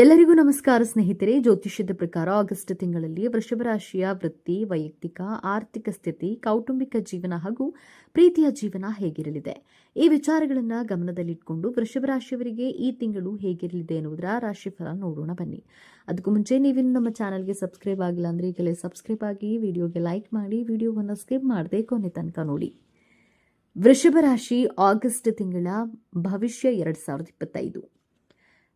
ಎಲ್ಲರಿಗೂ ನಮಸ್ಕಾರ ಸ್ನೇಹಿತರೆ. ಜ್ಯೋತಿಷ್ಯದ ಪ್ರಕಾರ ಆಗಸ್ಟ್ ತಿಂಗಳಲ್ಲಿ ವೃಷಭ ರಾಶಿಯ ವೃತ್ತಿ, ವೈಯಕ್ತಿಕ, ಆರ್ಥಿಕ ಸ್ಥಿತಿ, ಕೌಟುಂಬಿಕ ಜೀವನ ಹಾಗೂ ಪ್ರೀತಿಯ ಜೀವನ ಹೇಗಿರಲಿದೆ? ಈ ವಿಚಾರಗಳನ್ನು ಗಮನದಲ್ಲಿಟ್ಟುಕೊಂಡು ವೃಷಭ ರಾಶಿಯವರಿಗೆ ಈ ತಿಂಗಳು ಹೇಗಿರಲಿದೆ ಎನ್ನುವುದರ ರಾಶಿಫಲ ನೋಡೋಣ ಬನ್ನಿ. ಅದಕ್ಕೂ ಮುಂಚೆ ನೀವಿನ್ನು ನಮ್ಮ ಚಾನಲ್ಗೆ ಸಬ್ಸ್ಕ್ರೈಬ್ ಆಗಿಲ್ಲ ಅಂದರೆ ಈಗಲೇ ಸಬ್ಸ್ಕ್ರೈಬ್ ಆಗಿ ವಿಡಿಯೋಗೆ ಲೈಕ್ ಮಾಡಿ, ವಿಡಿಯೋವನ್ನು ಸ್ಕಿಪ್ ಮಾಡದೆ ಕೊನೆ ತನಕ ನೋಡಿ. ವೃಷಭ ರಾಶಿ ಆಗಸ್ಟ್ ತಿಂಗಳ ಭವಿಷ್ಯ ಎರಡ್ ಸಾವಿರದ ಇಪ್ಪತ್ತೈದು.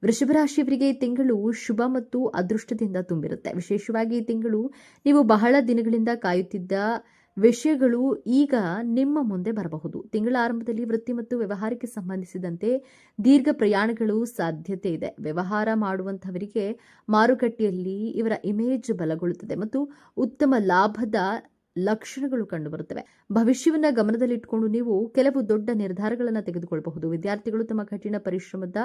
ವೃಷಭ ರಾಶಿಯವರಿಗೆ ಈ ತಿಂಗಳು ಶುಭ ಮತ್ತು ಅದೃಷ್ಟದಿಂದ ತುಂಬಿರುತ್ತೆ. ವಿಶೇಷವಾಗಿ ಈ ತಿಂಗಳು ನೀವು ಬಹಳ ದಿನಗಳಿಂದ ಕಾಯುತ್ತಿದ್ದ ವಿಷಯಗಳು ಈಗ ನಿಮ್ಮ ಮುಂದೆ ಬರಬಹುದು. ತಿಂಗಳ ಆರಂಭದಲ್ಲಿ ವೃತ್ತಿ ಮತ್ತು ವ್ಯವಹಾರಕ್ಕೆ ಸಂಬಂಧಿಸಿದಂತೆ ದೀರ್ಘ ಪ್ರಯಾಣಗಳು ಸಾಧ್ಯತೆ ಇದೆ. ವ್ಯವಹಾರ ಮಾಡುವಂಥವರಿಗೆ ಮಾರುಕಟ್ಟೆಯಲ್ಲಿ ಇವರ ಇಮೇಜ್ ಬಲಗೊಳ್ಳುತ್ತದೆ ಮತ್ತು ಉತ್ತಮ ಲಾಭದ ಲಕ್ಷಣಗಳು ಕಂಡುಬರುತ್ತವೆ. ಭವಿಷ್ಯವನ್ನ ಗಮನದಲ್ಲಿಟ್ಟುಕೊಂಡು ನೀವು ಕೆಲವು ದೊಡ್ಡ ನಿರ್ಧಾರಗಳನ್ನು ತೆಗೆದುಕೊಳ್ಳಬಹುದು ವಿದ್ಯಾರ್ಥಿಗಳು ತಮ್ಮ ಕಠಿಣ ಪರಿಶ್ರಮದ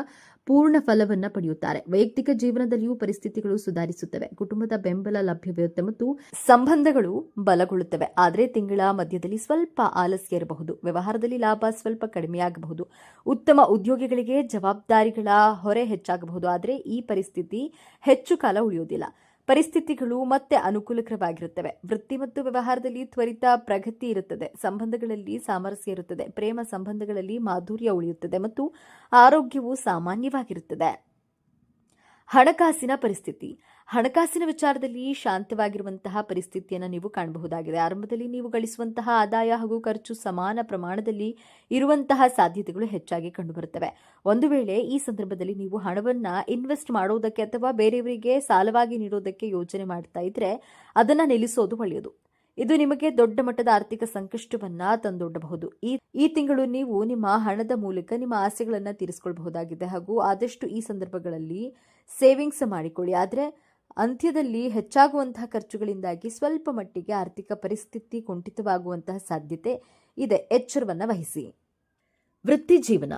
ಪೂರ್ಣ ಫಲವನ್ನ ಪಡೆಯುತ್ತಾರೆ. ವೈಯಕ್ತಿಕ ಜೀವನದಲ್ಲಿಯೂ ಪರಿಸ್ಥಿತಿಗಳು ಸುಧಾರಿಸುತ್ತವೆ. ಕುಟುಂಬದ ಬೆಂಬಲ, ಲಭ್ಯವಿರುತ್ತೆ ಮತ್ತು ಸಂಬಂಧಗಳು ಬಲಗೊಳ್ಳುತ್ತವೆ. ಆದರೆ ತಿಂಗಳ ಮಧ್ಯದಲ್ಲಿ ಸ್ವಲ್ಪ ಆಲಸ್ಯ ಇರಬಹುದು. ವ್ಯವಹಾರದಲ್ಲಿ ಲಾಭ ಸ್ವಲ್ಪ ಕಡಿಮೆಯಾಗಬಹುದು ಉತ್ತಮ ಉದ್ಯೋಗಿಗಳಿಗೆ ಜವಾಬ್ದಾರಿಗಳ ಹೊರೆ ಹೆಚ್ಚಾಗಬಹುದು. ಆದರೆ ಈ ಪರಿಸ್ಥಿತಿ ಹೆಚ್ಚು ಕಾಲ ಉಳಿಯುವುದಿಲ್ಲ. ಪರಿಸ್ಥಿತಿಗಳು ಮತ್ತೆ ಅನುಕೂಲಕರವಾಗಿರುತ್ತವೆ. ವೃತ್ತಿ ಮತ್ತು ವ್ಯವಹಾರದಲ್ಲಿ ತ್ವರಿತ ಪ್ರಗತಿ ಇರುತ್ತದೆ. ಸಂಬಂಧಗಳಲ್ಲಿ ಸಾಮರಸ್ಯ ಇರುತ್ತದೆ. ಪ್ರೇಮ ಸಂಬಂಧಗಳಲ್ಲಿ ಮಾಧುರ್ಯ ಉಳಿಯುತ್ತದೆ ಮತ್ತು ಆರೋಗ್ಯವು ಸಾಮಾನ್ಯವಾಗಿರುತ್ತದೆ. ಹಣಕಾಸಿನ ಪರಿಸ್ಥಿತಿ. ಹಣಕಾಸಿನ ವಿಚಾರದಲ್ಲಿ ಶಾಂತವಾಗಿರುವಂತಹ ಪರಿಸ್ಥಿತಿಯನ್ನು ನೀವು ಕಾಣಬಹುದಾಗಿದೆ. ಆರಂಭದಲ್ಲಿ ನೀವು ಗಳಿಸುವಂತಹ ಆದಾಯ ಹಾಗೂ ಖರ್ಚು ಸಮಾನ ಪ್ರಮಾಣದಲ್ಲಿ ಇರುವಂತಹ ಸಾಧ್ಯತೆಗಳು ಹೆಚ್ಚಾಗಿ ಕಂಡುಬರುತ್ತವೆ. ಒಂದು ವೇಳೆ ಈ ಸಂದರ್ಭದಲ್ಲಿ ನೀವು ಹಣವನ್ನು ಇನ್ವೆಸ್ಟ್ ಮಾಡೋದಕ್ಕೆ ಅಥವಾ ಬೇರೆಯವರಿಗೆ ಸಾಲವಾಗಿ ನೀಡೋದಕ್ಕೆ ಯೋಜನೆ ಮಾಡ್ತಾ ಇದ್ರೆ ಅದನ್ನು ನಿಲ್ಲಿಸೋದು ಒಳ್ಳೆಯದು. ಇದು ನಿಮಗೆ ದೊಡ್ಡ ಮಟ್ಟದ ಆರ್ಥಿಕ ಸಂಕಷ್ಟವನ್ನ ತಂದೊಡ್ಡಬಹುದು. ಈ ಈ ತಿಂಗಳು ನೀವು ನಿಮ್ಮ ಹಣದ ಮೂಲಕ ನಿಮ್ಮ ಆಸೆಗಳನ್ನ ತೀರಿಸಿಕೊಳ್ಳಬಹುದಾಗಿದೆ ಹಾಗೂ ಆದಷ್ಟು ಈ ಸಂದರ್ಭಗಳಲ್ಲಿ ಸೇವಿಂಗ್ಸ್ ಮಾಡಿಕೊಳ್ಳಿ. ಆದರೆ ಅಂತ್ಯದಲ್ಲಿ ಹೆಚ್ಚಾಗುವಂತಹ ಖರ್ಚುಗಳಿಂದಾಗಿ ಸ್ವಲ್ಪ ಮಟ್ಟಿಗೆ ಆರ್ಥಿಕ ಪರಿಸ್ಥಿತಿ ಕುಂಠಿತವಾಗುವಂತಹ ಸಾಧ್ಯತೆ ಇದೆ. ಎಚ್ಚರವನ್ನು ವಹಿಸಿ. ವೃತ್ತಿ ಜೀವನ.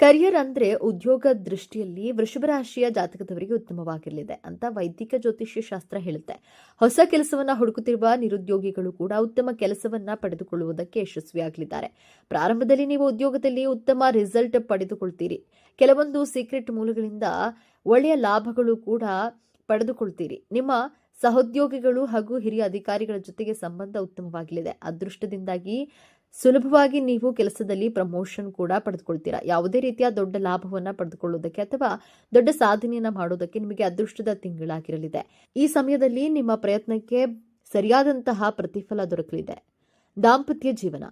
ಕರಿಯರ್ ಅಂದರೆ ಉದ್ಯೋಗ ದೃಷ್ಟಿಯಲ್ಲಿ ವೃಷಭ ರಾಶಿಯ ಜಾತಕದವರಿಗೆ ಉತ್ತಮವಾಗಿರಲಿದೆ ಅಂತ ವೈದಿಕ ಜ್ಯೋತಿಷ್ಯ ಶಾಸ್ತ್ರ ಹೇಳುತ್ತೆ. ಹೊಸ ಕೆಲಸವನ್ನು ಹುಡುಕುತ್ತಿರುವ ನಿರುದ್ಯೋಗಿಗಳು ಕೂಡ ಉತ್ತಮ ಕೆಲಸವನ್ನ ಪಡೆದುಕೊಳ್ಳುವುದಕ್ಕೆ ಯಶಸ್ವಿಯಾಗಲಿದ್ದಾರೆ. ಪ್ರಾರಂಭದಲ್ಲಿ ನೀವು ಉದ್ಯೋಗದಲ್ಲಿ ಉತ್ತಮ ರಿಸಲ್ಟ್ ಪಡೆದುಕೊಳ್ತೀರಿ. ಕೆಲವೊಂದು ಸೀಕ್ರೆಟ್ ಮೂಲಗಳಿಂದ ಒಳ್ಳೆಯ ಲಾಭಗಳು ಕೂಡ ಪಡೆದುಕೊಳ್ತೀರಿ. ನಿಮ್ಮ ಸಹೋದ್ಯೋಗಿಗಳು ಹಾಗೂ ಹಿರಿಯ ಅಧಿಕಾರಿಗಳ ಜೊತೆಗೆ ಸಂಬಂಧ ಉತ್ತಮವಾಗಲಿದೆ ಅದೃಷ್ಟದಿಂದಾಗಿ ಸುಲಭವಾಗಿ ನೀವು ಕೆಲಸದಲ್ಲಿ ಪ್ರಮೋಷನ್ ಕೂಡ ಪಡೆದುಕೊಳ್ತೀರಾ. ಯಾವುದೇ ರೀತಿಯ ದೊಡ್ಡ ಲಾಭವನ್ನ ಪಡೆದುಕೊಳ್ಳುವುದಕ್ಕೆ ಅಥವಾ ದೊಡ್ಡ ಸಾಧನೆಯನ್ನ ಮಾಡೋದಕ್ಕೆ ನಿಮಗೆ ಅದೃಷ್ಟದ ತಿಂಗಳಾಗಿರಲಿದೆ. ಈ ಸಮಯದಲ್ಲಿ ನಿಮ್ಮ ಪ್ರಯತ್ನಕ್ಕೆ ಸರಿಯಾದಂತಹ ಪ್ರತಿಫಲ ದೊರಕಲಿದೆ. ದಾಂಪತ್ಯ ಜೀವನ.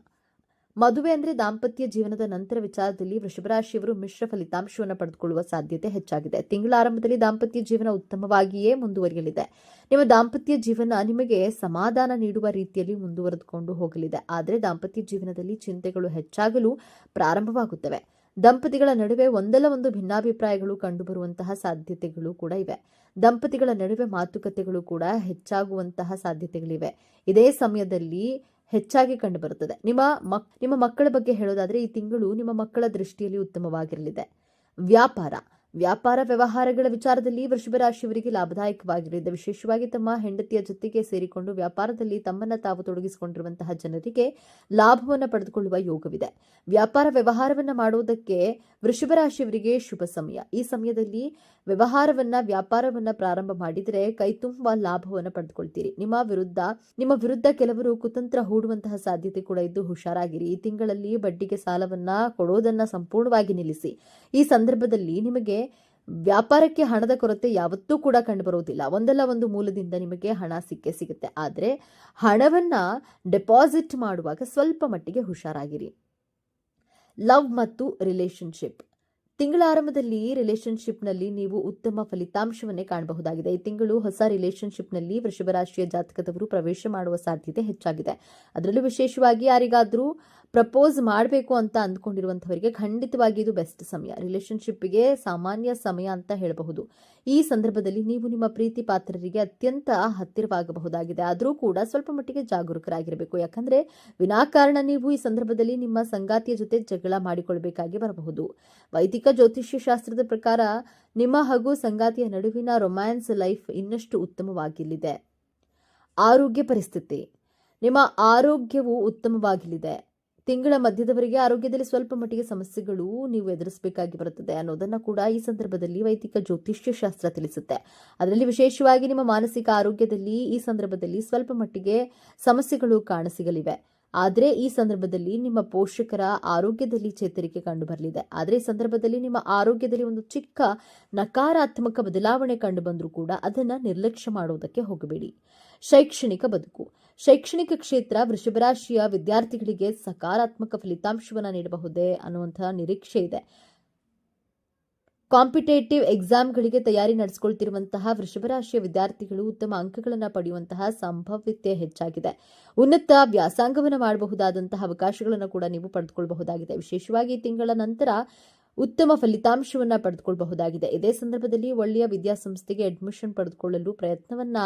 ಮದುವೆ ಅಂದರೆ ದಾಂಪತ್ಯ ಜೀವನದ ನಂತರ ವಿಚಾರದಲ್ಲಿ ವೃಷಭರಾಶಿಯವರು ಮಿಶ್ರ ಫಲಿತಾಂಶವನ್ನು ಪಡೆದುಕೊಳ್ಳುವ ಸಾಧ್ಯತೆ ಹೆಚ್ಚಾಗಿದೆ. ತಿಂಗಳ ಆರಂಭದಲ್ಲಿ ದಾಂಪತ್ಯ ಜೀವನ ಉತ್ತಮವಾಗಿಯೇ ಮುಂದುವರಿಯಲಿದೆ. ನಿಮ್ಮ ದಾಂಪತ್ಯ ಜೀವನ ನಿಮಗೆ ಸಮಾಧಾನ ನೀಡುವ ರೀತಿಯಲ್ಲಿ ಮುಂದುವರೆದುಕೊಂಡು ಹೋಗಲಿದೆ. ಆದರೆ ದಾಂಪತ್ಯ ಜೀವನದಲ್ಲಿ ಚಿಂತೆಗಳು ಹೆಚ್ಚಾಗಲು ಪ್ರಾರಂಭವಾಗುತ್ತವೆ. ದಂಪತಿಗಳ ನಡುವೆ ಒಂದಲ್ಲ ಒಂದು ಭಿನ್ನಾಭಿಪ್ರಾಯಗಳು ಕಂಡುಬರುವಂತಹ ಸಾಧ್ಯತೆಗಳು ಕೂಡ ಇವೆ. ದಂಪತಿಗಳ ನಡುವೆ ಮಾತುಕತೆಗಳು ಕೂಡ ಹೆಚ್ಚಾಗುವಂತಹ ಸಾಧ್ಯತೆಗಳಿವೆ. ಇದೇ ಸಮಯದಲ್ಲಿ ಹೆಚ್ಚಾಗಿ ಕಂಡುಬರುತ್ತದೆ ನಿಮ್ಮ ಮಕ್, ನಿಮ್ಮ ಮಕ್ಕಳ ಬಗ್ಗೆ ಹೇಳೋದಾದರೆ ಈ ತಿಂಗಳು ನಿಮ್ಮ ಮಕ್ಕಳ ದೃಷ್ಟಿಯಲ್ಲಿ ಉತ್ತಮವಾಗಿರಲಿದೆ. ವ್ಯಾಪಾರ ವ್ಯಾಪಾರ ವ್ಯವಹಾರಗಳ ವಿಚಾರದಲ್ಲಿ ವೃಷಭ ರಾಶಿಯವರಿಗೆ ಲಾಭದಾಯಕವಾಗಿರಲಿದೆ. ವಿಶೇಷವಾಗಿ ತಮ್ಮ ಹೆಂಡತಿಯ ಜೊತೆಗೆ ಸೇರಿಕೊಂಡು ವ್ಯಾಪಾರದಲ್ಲಿ ತಮ್ಮನ್ನ ತಾವು ತೊಡಗಿಸಿಕೊಂಡಿರುವಂತಹ ಜನರಿಗೆ ಲಾಭವನ್ನು ಪಡೆದುಕೊಳ್ಳುವ ಯೋಗವಿದೆ. ವ್ಯಾಪಾರ ವ್ಯವಹಾರವನ್ನು ಮಾಡುವುದಕ್ಕೆ ವೃಷಭ ರಾಶಿಯವರಿಗೆ ಶುಭ ಸಮಯ. ಈ ಸಮಯದಲ್ಲಿ ವ್ಯವಹಾರವನ್ನ, ವ್ಯಾಪಾರವನ್ನ ಪ್ರಾರಂಭ ಮಾಡಿದರೆ ಕೈ ಕೈತುಂಬ ಲಾಭವನ್ನು ಪಡೆದುಕೊಳ್ತೀರಿ. ನಿಮ್ಮ ವಿರುದ್ಧ ನಿಮ್ಮ ವಿರುದ್ಧ ಕೆಲವರು ಕುತಂತ್ರ ಹೂಡುವಂತಹ ಸಾಧ್ಯತೆ ಕೂಡ ಇದ್ದು ಹುಷಾರಾಗಿರಿ. ಈ ತಿಂಗಳಲ್ಲಿ ಬಡ್ಡಿಗೆ ಸಾಲವನ್ನ ಕೊಡೋದನ್ನ ಸಂಪೂರ್ಣವಾಗಿ ನಿಲ್ಲಿಸಿ. ಈ ಸಂದರ್ಭದಲ್ಲಿ ನಿಮಗೆ ವ್ಯಾಪಾರಕ್ಕೆ ಹಣದ ಕೊರತೆ ಯಾವತ್ತೂ ಕೂಡ ಕಂಡುಬರುವುದಿಲ್ಲ. ಒಂದಲ್ಲ ಒಂದು ಮೂಲದಿಂದ ನಿಮಗೆ ಹಣ ಸಿಕ್ಕೇ ಸಿಗುತ್ತೆ. ಆದರೆ ಹಣವನ್ನ ಡೆಪಾಸಿಟ್ ಮಾಡುವಾಗ ಸ್ವಲ್ಪ ಮಟ್ಟಿಗೆ ಹುಷಾರಾಗಿರಿ. ಲವ್ ಮತ್ತು ರಿಲೇಶನ್ಶಿಪ್. ತಿಂಗಳ ಆರಂಭದಲ್ಲಿ ರಿಲೇಶನ್ಶಿಪ್ನಲ್ಲಿ ನೀವು ಉತ್ತಮ ಫಲಿತಾಂಶವನ್ನೇ ಕಾಣಬಹುದಾಗಿದೆ. ಈ ತಿಂಗಳು ಹೊಸ ರಿಲೇಶನ್ಶಿಪ್ನಲ್ಲಿ ವೃಷಭ ರಾಶಿಯ ಜಾತಕದವರು ಪ್ರವೇಶ ಮಾಡುವ ಸಾಧ್ಯತೆ ಹೆಚ್ಚಾಗಿದೆ. ಅದರಲ್ಲೂ ವಿಶೇಷವಾಗಿ ಯಾರಿಗಾದರೂ ಪ್ರಪೋಸ್ ಮಾಡಬೇಕು ಅಂತ ಅಂದ್ಕೊಂಡಿರುವಂಥವರಿಗೆ ಖಂಡಿತವಾಗಿ ಇದು ಬೆಸ್ಟ್ ಸಮಯ. ರಿಲೇಶನ್ಶಿಪ್ಗೆ ಸಾಮಾನ್ಯ ಸಮಯ ಅಂತ ಹೇಳಬಹುದು. ಈ ಸಂದರ್ಭದಲ್ಲಿ ನೀವು ನಿಮ್ಮ ಪ್ರೀತಿ ಪಾತ್ರರಿಗೆ ಅತ್ಯಂತ ಹತ್ತಿರವಾಗಬಹುದಾಗಿದೆ. ಆದರೂ ಕೂಡ ಸ್ವಲ್ಪ ಮಟ್ಟಿಗೆ ಜಾಗರೂಕರಾಗಿರಬೇಕು. ಯಾಕಂದರೆ ವಿನಾಕಾರಣ ನೀವು ಈ ಸಂದರ್ಭದಲ್ಲಿ ನಿಮ್ಮ ಸಂಗಾತಿಯ ಜೊತೆ ಜಗಳ ಮಾಡಿಕೊಳ್ಬೇಕಾಗಿ ಬರಬಹುದು. ವೈದಿಕ ಜ್ಯೋತಿಷ್ಯ ಶಾಸ್ತ್ರದ ಪ್ರಕಾರ ನಿಮ್ಮ ಹಾಗೂ ಸಂಗಾತಿಯ ನಡುವಿನ ರೊಮ್ಯಾನ್ಸ್ ಲೈಫ್ ಇನ್ನಷ್ಟು ಉತ್ತಮವಾಗಿಲ್ಲಿದೆ. ಆರೋಗ್ಯ ಪರಿಸ್ಥಿತಿ. ನಿಮ್ಮ ಆರೋಗ್ಯವು ಉತ್ತಮವಾಗಿಲಿದೆ ತಿಂಗಳ ಮಧ್ಯದವರೆಗೆ ಆರೋಗ್ಯದಲ್ಲಿ ಸ್ವಲ್ಪ ಮಟ್ಟಿಗೆ ಸಮಸ್ಯೆಗಳು ನೀವು ಎದುರಿಸಬೇಕಾಗಿ ಬರುತ್ತದೆ ಅನ್ನೋದನ್ನ ಕೂಡ ಈ ಸಂದರ್ಭದಲ್ಲಿ ವೈದಿಕ ಜ್ಯೋತಿಷ್ಯ ಶಾಸ್ತ್ರ ತಿಳಿಸುತ್ತೆ. ಅದರಲ್ಲಿ ವಿಶೇಷವಾಗಿ ನಿಮ್ಮ ಮಾನಸಿಕ ಆರೋಗ್ಯದಲ್ಲಿ ಈ ಸಂದರ್ಭದಲ್ಲಿ ಸ್ವಲ್ಪ ಮಟ್ಟಿಗೆ ಸಮಸ್ಯೆಗಳು ಕಾಣಸಿಗಲಿವೆ ಆದರೆ ಈ ಸಂದರ್ಭದಲ್ಲಿ ನಿಮ್ಮ ಪೋಷಕರ ಆರೋಗ್ಯದಲ್ಲಿ ಚೇತರಿಕೆ ಕಂಡುಬರಲಿದೆ. ಆದರೆ ಈ ಸಂದರ್ಭದಲ್ಲಿ ನಿಮ್ಮ ಆರೋಗ್ಯದಲ್ಲಿ ಒಂದು ಚಿಕ್ಕ ನಕಾರಾತ್ಮಕ ಬದಲಾವಣೆ ಕಂಡು ಬಂದರೂ ಕೂಡ ಅದನ್ನು ನಿರ್ಲಕ್ಷ್ಯ ಮಾಡುವುದಕ್ಕೆ ಹೋಗಬೇಡಿ. ಶೈಕ್ಷಣಿಕ ಬದುಕು. ಶೈಕ್ಷಣಿಕ ಕ್ಷೇತ್ರ ವೃಷಭರಾಶಿಯ ವಿದ್ಯಾರ್ಥಿಗಳಿಗೆ ಸಕಾರಾತ್ಮಕ ಫಲಿತಾಂಶವನ್ನು ನೀಡಬಹುದೇ ಅನ್ನುವಂತಹ ನಿರೀಕ್ಷೆ ಇದೆ. ಕಾಂಪಿಟೇಟಿವ್ ಎಕ್ಸಾಮ್ಗಳಿಗೆ ತಯಾರಿ ನಡೆಸಿಕೊಳ್ತಿರುವಂತಹ ವೃಷಭರಾಶಿಯ ವಿದ್ಯಾರ್ಥಿಗಳು ಉತ್ತಮ ಅಂಕಗಳನ್ನು ಪಡೆಯುವಂತಹ ಸಂಭಾವ್ಯತೆ ಹೆಚ್ಚಾಗಿದೆ. ಉನ್ನತ ವ್ಯಾಸಂಗವನ್ನು ಮಾಡಬಹುದಾದಂತಹ ಅವಕಾಶಗಳನ್ನು ಕೂಡ ನೀವು ಪಡೆದುಕೊಳ್ಳಬಹುದಾಗಿದೆ ವಿಶೇಷವಾಗಿ ತಿಂಗಳ ನಂತರ ಉತ್ತಮ ಫಲಿತಾಂಶವನ್ನು ಪಡೆದುಕೊಳ್ಳಬಹುದಾಗಿದೆ ಇದೇ ಸಂದರ್ಭದಲ್ಲಿ ಒಳ್ಳೆಯ ವಿದ್ಯಾಸಂಸ್ಥೆಗೆ ಅಡ್ಮಿಷನ್ ಪಡೆದುಕೊಳ್ಳಲು ಪ್ರಯತ್ನವನ್ನ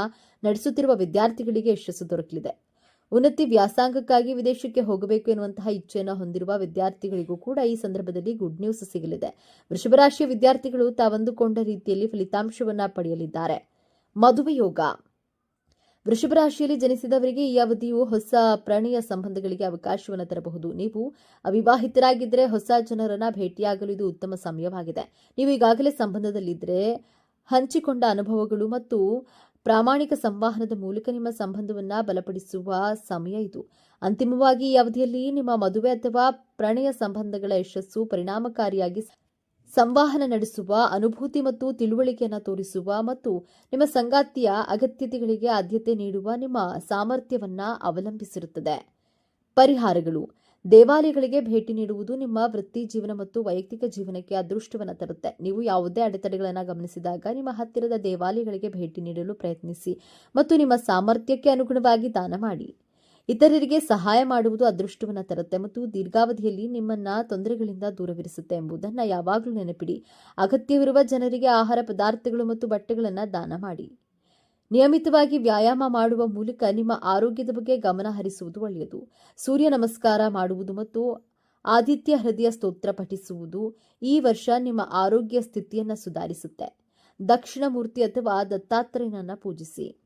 ನಡೆಸುತ್ತಿರುವ ವಿದ್ಯಾರ್ಥಿಗಳಿಗೆ ಯಶಸ್ಸು ದೊರಕಲಿದೆ. ಉನ್ನತಿ ವ್ಯಾಸಂಗಕ್ಕಾಗಿ ವಿದೇಶಕ್ಕೆ ಹೋಗಬೇಕು ಎನ್ನುವಂತಹ ಇಚ್ಛೆಯನ್ನು ಹೊಂದಿರುವ ವಿದ್ಯಾರ್ಥಿಗಳಿಗೂ ಕೂಡ ಈ ಸಂದರ್ಭದಲ್ಲಿ ಗುಡ್ ನ್ಯೂಸ್ ಸಿಗಲಿದೆ. ವೃಷಭರಾಶಿಯ ವಿದ್ಯಾರ್ಥಿಗಳು ತಾವಂದುಕೊಂಡ ರೀತಿಯಲ್ಲಿ ಫಲಿತಾಂಶವನ್ನ ಪಡೆಯಲಿದ್ದಾರೆ. ಮದುವೆಯೋಗ ವೃಷಭ ರಾಶಿಯಲ್ಲಿ ಜನಿಸಿದವರಿಗೆ ಈ ಅವಧಿಯು ಹೊಸ ಪ್ರಣಯ ಸಂಬಂಧಗಳಿಗೆ ಅವಕಾಶವನ್ನು ತರಬಹುದು. ನೀವು ಅವಿವಾಹಿತರಾಗಿದ್ದರೆ ಹೊಸ ಜನರನ್ನ ಭೇಟಿಯಾಗಲು ಇದು ಉತ್ತಮ ಸಮಯವಾಗಿದೆ. ನೀವು ಈಗಾಗಲೇ ಸಂಬಂಧದಲ್ಲಿದ್ದರೆ ಹಂಚಿಕೊಂಡ ಅನುಭವಗಳು ಮತ್ತು ಪ್ರಾಮಾಣಿಕ ಸಂವಹನದ ಮೂಲಕ ನಿಮ್ಮ ಸಂಬಂಧವನ್ನ ಬಲಪಡಿಸುವ ಸಮಯ ಇದು. ಅಂತಿಮವಾಗಿ ಈ ಅವಧಿಯಲ್ಲಿ ನಿಮ್ಮ ಮದುವೆ ಅಥವಾ ಪ್ರಣಯ ಸಂಬಂಧಗಳ ಯಶಸ್ಸು ಪರಿಣಾಮಕಾರಿಯಾಗಿ ಸಂವಹನ ನಡೆಸುವ, ಅನುಭೂತಿ ಮತ್ತು ತಿಳುವಳಿಕೆಯನ್ನು ತೋರಿಸುವ ಮತ್ತು ನಿಮ್ಮ ಸಂಗಾತಿಯ ಅಗತ್ಯತೆಗಳಿಗೆ ಆದ್ಯತೆ ನೀಡುವ ನಿಮ್ಮ ಸಾಮರ್ಥ್ಯವನ್ನ ಅವಲಂಬಿಸಿರುತ್ತದೆ. ಪರಿಹಾರಗಳು. ದೇವಾಲಯಗಳಿಗೆ ಭೇಟಿ ನೀಡುವುದು ನಿಮ್ಮ ವೃತ್ತಿ ಜೀವನ ಮತ್ತು ವೈಯಕ್ತಿಕ ಜೀವನಕ್ಕೆ ಅದೃಷ್ಟವನ್ನು ತರುತ್ತೆ. ನೀವು ಯಾವುದೇ ಅಡೆತಡೆಗಳನ್ನು ಗಮನಿಸಿದಾಗ ನಿಮ್ಮ ಹತ್ತಿರದ ದೇವಾಲಯಗಳಿಗೆ ಭೇಟಿ ನೀಡಲು ಪ್ರಯತ್ನಿಸಿ ಮತ್ತು ನಿಮ್ಮ ಸಾಮರ್ಥ್ಯಕ್ಕೆ ಅನುಗುಣವಾಗಿ ದಾನ ಮಾಡಿ. ಇತರರಿಗೆ ಸಹಾಯ ಮಾಡುವುದು ಅದೃಷ್ಟವನ್ನು ತರುತ್ತೆ ಮತ್ತು ದೀರ್ಘಾವಧಿಯಲ್ಲಿ ನಿಮ್ಮನ್ನ ತೊಂದರೆಗಳಿಂದ ದೂರವಿರಿಸುತ್ತೆ ಎಂಬುದನ್ನು ಯಾವಾಗಲೂ ನೆನಪಿಡಿ. ಅಗತ್ಯವಿರುವ ಜನರಿಗೆ ಆಹಾರ ಪದಾರ್ಥಗಳು ಮತ್ತು ಬಟ್ಟೆಗಳನ್ನು ದಾನ ಮಾಡಿ. ನಿಯಮಿತವಾಗಿ ವ್ಯಾಯಾಮ ಮಾಡುವ ಮೂಲಕ ನಿಮ್ಮ ಆರೋಗ್ಯದ ಬಗ್ಗೆ ಗಮನ ಹರಿಸುವುದು ಒಳ್ಳೆಯದು. ಸೂರ್ಯ ನಮಸ್ಕಾರ ಮಾಡುವುದು ಮತ್ತು ಆದಿತ್ಯ ಹೃದಯ ಸ್ತೋತ್ರ ಪಠಿಸುವುದು ಈ ವರ್ಷ ನಿಮ್ಮ ಆರೋಗ್ಯ ಸ್ಥಿತಿಯನ್ನು ಸುಧಾರಿಸುತ್ತೆ. ದಕ್ಷಿಣ ಮೂರ್ತಿ ಅಥವಾ ದತ್ತಾತ್ರೇಯನನ್ನು ಪೂಜಿಸಿ.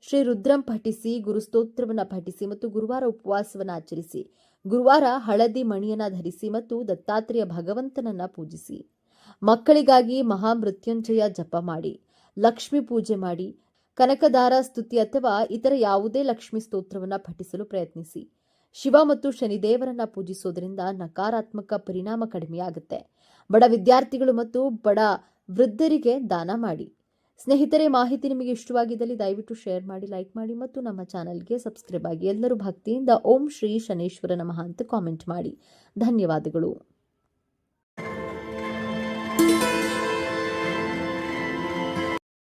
ಶ್ರೀ ರುದ್ರಂ ಪಠಿಸಿ ಗುರುಸ್ತೋತ್ರವನ್ನು ಪಠಿಸಿ ಮತ್ತು ಗುರುವಾರ ಉಪವಾಸವನ್ನು ಆಚರಿಸಿ. ಗುರುವಾರ ಹಳದಿ ಮಣಿಯನ್ನು ಧರಿಸಿ ಮತ್ತು ದತ್ತಾತ್ರೇಯ ಭಗವಂತನನ್ನ ಪೂಜಿಸಿ. ಮಕ್ಕಳಿಗಾಗಿ ಮಹಾಮೃತ್ಯುಂಜಯ ಜಪ ಮಾಡಿ. ಲಕ್ಷ್ಮಿ ಪೂಜೆ ಮಾಡಿ. ಕನಕದಾರ ಸ್ತುತಿ ಅಥವಾ ಇತರ ಯಾವುದೇ ಲಕ್ಷ್ಮಿ ಸ್ತೋತ್ರವನ್ನು ಪಠಿಸಲು ಪ್ರಯತ್ನಿಸಿ. ಶಿವ ಮತ್ತು ಶನಿದೇವರನ್ನ ಪೂಜಿಸುವುದರಿಂದ ನಕಾರಾತ್ಮಕ ಪರಿಣಾಮ ಕಡಿಮೆಯಾಗುತ್ತೆ. ಬಡ ವಿದ್ಯಾರ್ಥಿಗಳು ಮತ್ತು ಬಡ ವೃದ್ಧರಿಗೆ ದಾನ ಮಾಡಿ. ಸ್ನೇಹಿತರೆ, ಮಾಹಿತಿ ನಿಮಗೆ ಇಷ್ಟವಾಗಿದ್ದಲ್ಲಿ ದಯವಿಟ್ಟು ಶೇರ್ ಮಾಡಿ, ಲೈಕ್ ಮಾಡಿ ಮತ್ತು ನಮ್ಮ ಚಾನಲ್ಗೆ ಸಬ್ಸ್ಕ್ರೈಬ್ ಆಗಿ ಎಲ್ಲರೂ ಭಕ್ತಿಯಿಂದ ಓಂ ಶ್ರೀ ಶನೇಶ್ವರ ನಮಃ ಅಂತ ಕಾಮೆಂಟ್ ಮಾಡಿ. ಧನ್ಯವಾದಗಳು.